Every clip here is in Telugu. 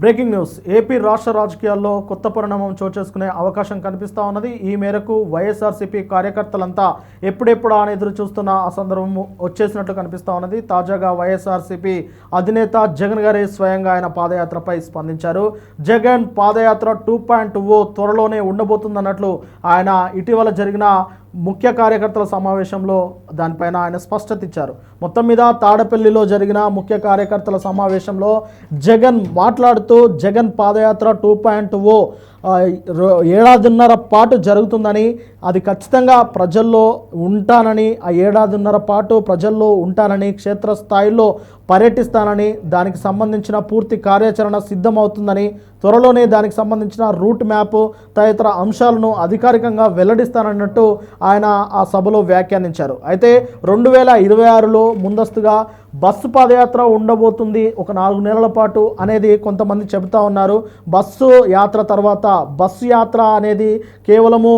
Breaking news. ఏపీ రాష్ట్ర రాజకీయాల్లో కొత్త పరిణామం చోటు చేసుకునే అవకాశం కనిపిస్తా ఉన్నది. ఈ మేరకు వైఎస్ఆర్సీపీ కార్యకర్తలంతా ఎప్పుడెప్పుడా అని ఎదురు చూస్తున్న ఆ సందర్భం వచ్చేసినట్లు కనిపిస్తా ఉన్నది. తాజాగా వైఎస్ఆర్సీపీ అధినేత జగన్ గారే స్వయంగా ఆయన పాదయాత్రపై స్పందించారు. జగన్ పాదయాత్ర టూ పాయింట్ ఓ త్వరలోనే ఉండబోతుందన్నట్లు ఆయన ఇటీవల జరిగిన ముఖ్య కార్యకర్తల సమావేశంలో దానిపైన ఆయన స్పష్టత ఇచ్చారు. మొత్తం మీద తాడపల్లిలో జరిగిన ముఖ్య కార్యకర్తల సమావేశంలో జగన్ మాట్లాడుతూ Jagan padayatra two point O ఏడాదిన్నర పాటు జరుగుతుందని అది ఖచ్చితంగా ప్రజల్లో ఉంటానని ఆ ఏడాదిన్నర పాటు ప్రజల్లో ఉంటానని క్షేత్రస్థాయిలో పర్యటిస్తానని దానికి సంబంధించిన పూర్తి కార్యాచరణ సిద్ధమవుతుందని త్వరలోనే దానికి సంబంధించిన రూట్ మ్యాప్ తదితర అంశాలను అధికారికంగా వెల్లడిస్తానన్నట్టు ఆయన ఆ సభలో వ్యాఖ్యానించారు. అయితే రెండు వేల ఇరవై ఆరులో ముందస్తుగా బస్సు పాదయాత్ర ఉండబోతుంది ఒక నాలుగు నెలల పాటు అనేది కొంతమంది చెబుతా ఉన్నారు. బస్సు యాత్ర తర్వాత బస్సు యాత్ర అనేది కేవలము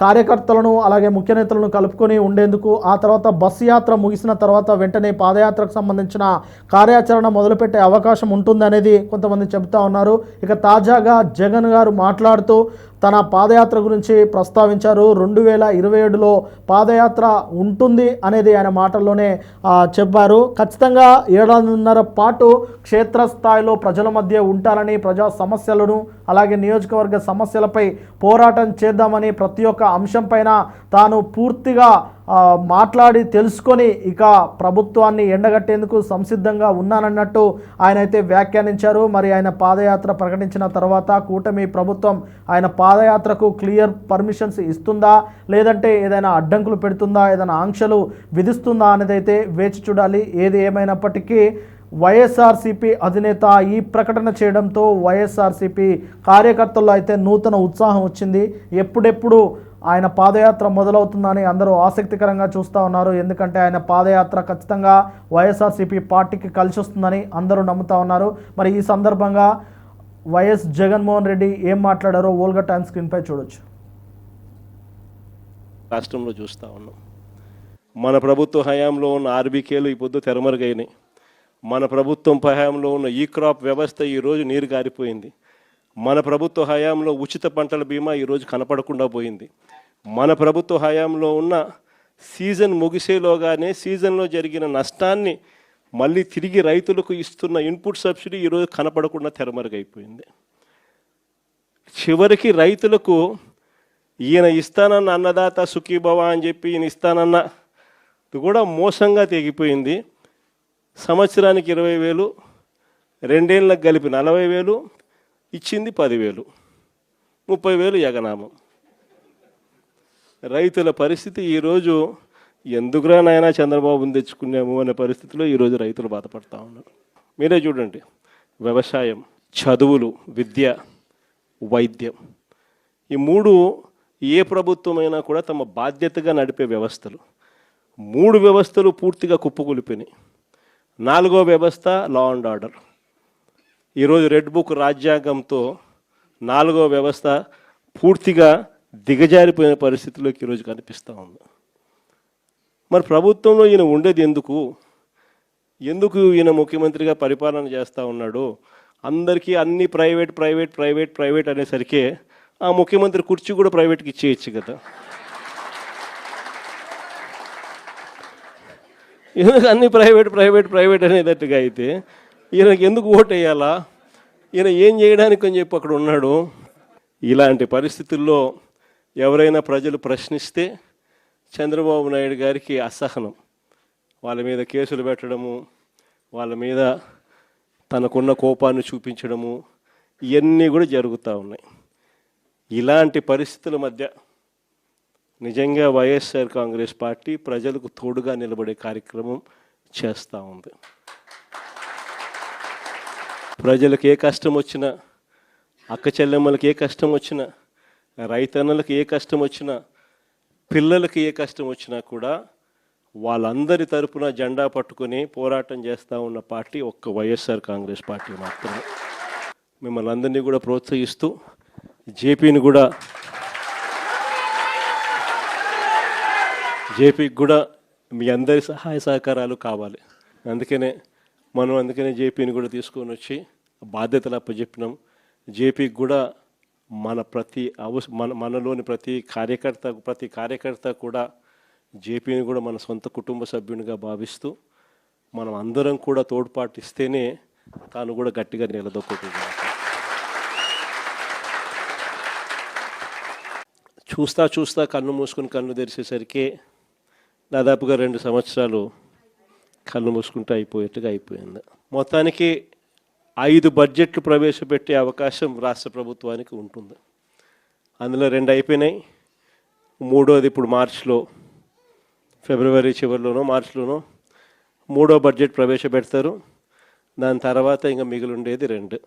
కార్యకర్తలను అలాగే ముఖ్య నేతలను కలుపుకొని ఉండేందుకు ఆ తర్వాత బస్సు యాత్ర ముగిసిన తర్వాత వెంటనే పాదయాత్రకు సంబంధించిన కార్యాచరణ మొదలుపెట్టే అవకాశం ఉంటుంది అనేది కొంతమంది చెబుతా ఉన్నారు. ఇక తాజాగా జగన్ గారు మాట్లాడుతూ తన పాదయాత్ర గురించి ప్రస్తావించారు. రెండు వేల ఇరవై ఏడులో పాదయాత్ర ఉంటుంది అనేది ఆయన మాటల్లోనే చెప్పారు. ఖచ్చితంగా ఏడాదిన్నర పాటు క్షేత్రస్థాయిలో ప్రజల మధ్య ఉంటారని ప్రజా సమస్యలను అలాగే నియోజకవర్గ సమస్యలపై పోరాటం చేద్దామని ప్రతి ఒక్క అంశం పైన తాను పూర్తిగా మాట్లాడి తెలుసుకొని ఇక ప్రభుత్వాన్ని ఎండగట్టేందుకు సంసిద్ధంగా ఉన్నానన్నట్టు ఆయన అయితే వ్యాఖ్యానించారు. మరి ఆయన పాదయాత్ర ప్రకటించిన తర్వాత కూటమి ప్రభుత్వం ఆయన పాదయాత్రకు క్లియర్ పర్మిషన్స్ ఇస్తుందా? లేదంటే ఏదైనా అడ్డంకులు పెడుతుందా? ఏదైనా ఆంక్షలు విధిస్తుందా అనేది అయితే వేచి చూడాలి. ఏది ఏమైనప్పటికీ వైఎస్ఆర్సీపీ అధినేత ఈ ప్రకటన చేయడంతో వైఎస్ఆర్సీపీ కార్యకర్తల్లో అయితే నూతన ఉత్సాహం వచ్చింది. ఎప్పుడెప్పుడు ఆయన పాదయాత్ర మొదలవుతుందని అందరూ ఆసక్తికరంగా చూస్తూ ఉన్నారు. ఎందుకంటే ఆయన పాదయాత్ర ఖచ్చితంగా వైఎస్ఆర్సీపీ పార్టీకి కలిసి వస్తుందని అందరూ నమ్ముతా ఉన్నారు. మరి ఈ సందర్భంగా వైఎస్ జగన్మోహన్ రెడ్డి ఏం మాట్లాడారో ఓల్గా టైమ్ స్క్రీన్పై చూడొచ్చు. రాష్ట్రంలో చూస్తూ ఉన్నాం. మన ప్రభుత్వ హయాంలో ఉన్న ఆర్బీకేలు ఈ పొద్దు తెరమరుగైనాయి. మన ప్రభుత్వం హయాంలో ఉన్న ఈ క్రాప్ వ్యవస్థ ఈరోజు నీరు గారిపోయింది. మన ప్రభుత్వ హయాంలో ఉచిత పంటల బీమా ఈరోజు కనపడకుండా పోయింది. మన ప్రభుత్వ హయాంలో ఉన్న సీజన్ ముగిసేలోగానే సీజన్లో జరిగిన నష్టాన్ని మళ్ళీ తిరిగి రైతులకు ఇస్తున్న ఇన్పుట్ సబ్సిడీ ఈరోజు కనపడకుండా తెరమరుగైపోయింది. చివరికి రైతులకు ఈయన ఇస్తానన్న అన్నదాత సుఖీభవ అని చెప్పి ఈయన ఇస్తానన్న కూడా మోసంగా తెగిపోయింది. సంవత్సరానికి ఇరవై వేలు రెండేళ్ళకి కలిపి నలభై వేలు ఇచ్చింది పదివేలు. ముప్పై వేలు యగనామం. రైతుల పరిస్థితి ఈరోజు ఎందుకురానైనా చంద్రబాబుని తెచ్చుకున్నాము అనే పరిస్థితిలో ఈరోజు రైతులు బాధపడతా ఉన్నారు. మీరే చూడండి. వ్యవసాయం చదువులు విద్య వైద్యం. ఈ మూడు ఏ ప్రభుత్వమైనా కూడా తమ బాధ్యతగా నడిపే వ్యవస్థలు. మూడు వ్యవస్థలు పూర్తిగా కుప్పకూలిపోయినాయి. నాలుగో వ్యవస్థ లా అండ్ ఆర్డర్ ఈరోజు రెడ్ బుక్ రాజ్యాంగంతో నాలుగో వ్యవస్థ పూర్తిగా దిగజారిపోయిన పరిస్థితిలోకి ఈరోజు కనిపిస్తూ ఉంది. మరి ప్రభుత్వంలో ఈయన ఉండేది ఎందుకు? ఎందుకు ఈయన ముఖ్యమంత్రిగా పరిపాలన చేస్తూ ఉన్నాడు? అందరికీ అన్ని ప్రైవేట్ ప్రైవేట్ ప్రైవేట్ ప్రైవేట్ అనేసరికి ఆ ముఖ్యమంత్రి కుర్చీ కూడా ప్రైవేట్కి ఇచ్చేయచ్చు కదా. ఎందుకు అన్ని ప్రైవేట్ ప్రైవేట్ ప్రైవేట్ అనేటట్టుగా అయితే ఈయనకి ఎందుకు ఓటు వేయాలా ఈయన ఏం చేయడానికి అని చెప్పి అక్కడ ఉన్నాడు. ఇలాంటి పరిస్థితుల్లో ఎవరైనా ప్రజలు ప్రశ్నిస్తే చంద్రబాబు నాయుడు గారికి అసహనం. వాళ్ళ మీద కేసులు పెట్టడము వాళ్ళ మీద తనకున్న కోపాన్ని చూపించడము ఇవన్నీ కూడా జరుగుతూ ఉన్నాయి. ఇలాంటి పరిస్థితుల మధ్య నిజంగా వైఎస్ఆర్ కాంగ్రెస్ పార్టీ ప్రజలకు తోడుగా నిలబడే కార్యక్రమం చేస్తూ ఉంది. ప్రజలకు ఏ కష్టం వచ్చినా అక్క చెల్లెమ్మలకి ఏ కష్టం వచ్చినా రైతన్నలకు ఏ కష్టం వచ్చినా పిల్లలకి ఏ కష్టం వచ్చినా కూడా వాళ్ళందరి తరపున జెండా పట్టుకొని పోరాటం చేస్తూ ఉన్న పార్టీ ఒక్క వైఎస్ఆర్ కాంగ్రెస్ పార్టీ మాత్రమే. మిమ్మల్ని అందరినీ కూడా ప్రోత్సహిస్తూ జేపీని కూడా జేపీకి కూడా మీ అందరి సహాయ సహకారాలు కావాలి. అందుకనే మనం అందుకనే జేపీని కూడా తీసుకొని వచ్చి బాధ్యతలు అప్పచెప్పినాం జేపీకి కూడా మన ప్రతి అవస మన మనలోని ప్రతి కార్యకర్త ప్రతి కార్యకర్త కూడా జేపీని కూడా మన సొంత కుటుంబ సభ్యునిగా భావిస్తూ మనం అందరం కూడా తోడ్పాటు ఇస్తేనే తాను కూడా గట్టిగా నిలదొక్కుంటుంది చూస్తా చూస్తా కన్ను మూసుకుని కన్ను తెరిచేసరికి దాదాపుగా రెండు సంవత్సరాలు కన్ను మూసుకుంటూ అయిపోయేట్టుగా అయిపోయింది. మొత్తానికి ఐదు బడ్జెట్లు ప్రవేశపెట్టే అవకాశం రాష్ట్ర ప్రభుత్వానికి ఉంటుంది. అందులో రెండు అయిపోయినాయి. మూడోది ఇప్పుడు మార్చిలో ఫిబ్రవరి చివరిలోనో మార్చిలోనో మూడో బడ్జెట్ ప్రవేశపెడతారు. దాని తర్వాత ఇంకా మిగిలి ఉండేది రెండు.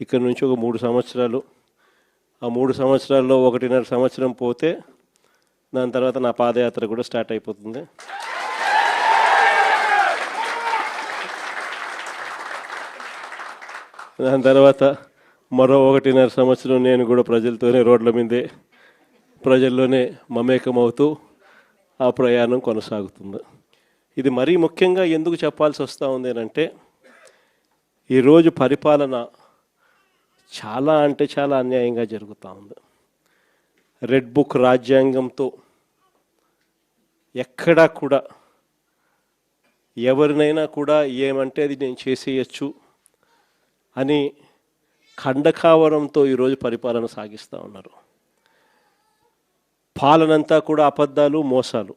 ఇక్కడ నుంచి ఒక మూడు సంవత్సరాలు. ఆ మూడు సంవత్సరాల్లో ఒకటిన్నర సంవత్సరం పోతే దాని తర్వాత నా పాదయాత్ర కూడా స్టార్ట్ అయిపోతుంది. దాని తర్వాత మరో ఒకటిన్నర సంవత్సరం నేను కూడా ప్రజలతోనే రోడ్ల మీదే ప్రజల్లోనే మమేకమవుతూ ఆ ప్రయాణం కొనసాగుతుంది. ఇది మరీ ముఖ్యంగా ఎందుకు చెప్పాల్సి వస్తూ ఉంది అంటే ఈరోజు పరిపాలన చాలా అంటే చాలా అన్యాయంగా జరుగుతూ ఉంది. రెడ్ బుక్ రాజ్యాంగంతో ఎక్కడా కూడా ఎవరినైనా కూడా ఏమంటే అది నేను చేసేయచ్చు అని ఖండకావరంతో ఈరోజు పరిపాలన సాగిస్తూ ఉన్నారు. పాలనంతా కూడా అబద్ధాలు మోసాలు.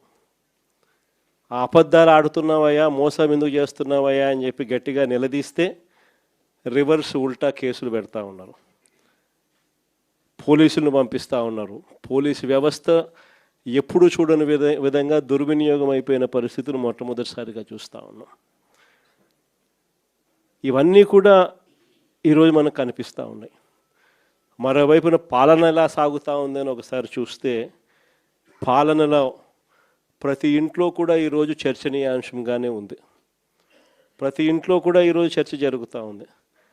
ఆ అబద్ధాలు ఆడుతున్నావయ్యా మోసం ఎందుకు చేస్తున్నావయ్యా అని చెప్పి గట్టిగా నిలదీస్తే రివర్స్ ఉల్టా కేసులు పెడతా ఉన్నారు. పోలీసులను పంపిస్తూ ఉన్నారు. పోలీసు వ్యవస్థ ఎప్పుడు చూడని విధ విధంగా దుర్వినియోగం అయిపోయిన పరిస్థితులు మొట్టమొదటిసారిగా చూస్తూ ఉన్నాం. ఇవన్నీ కూడా ఈరోజు మనకు కనిపిస్తూ ఉన్నాయి. మరోవైపున పాలన ఎలా సాగుతూ ఉందని ఒకసారి చూస్తే పాలనలో ప్రతి ఇంట్లో కూడా ఈరోజు చర్చనీయాంశంగానే ఉంది. ప్రతి ఇంట్లో కూడా ఈరోజు చర్చ జరుగుతూ ఉంది.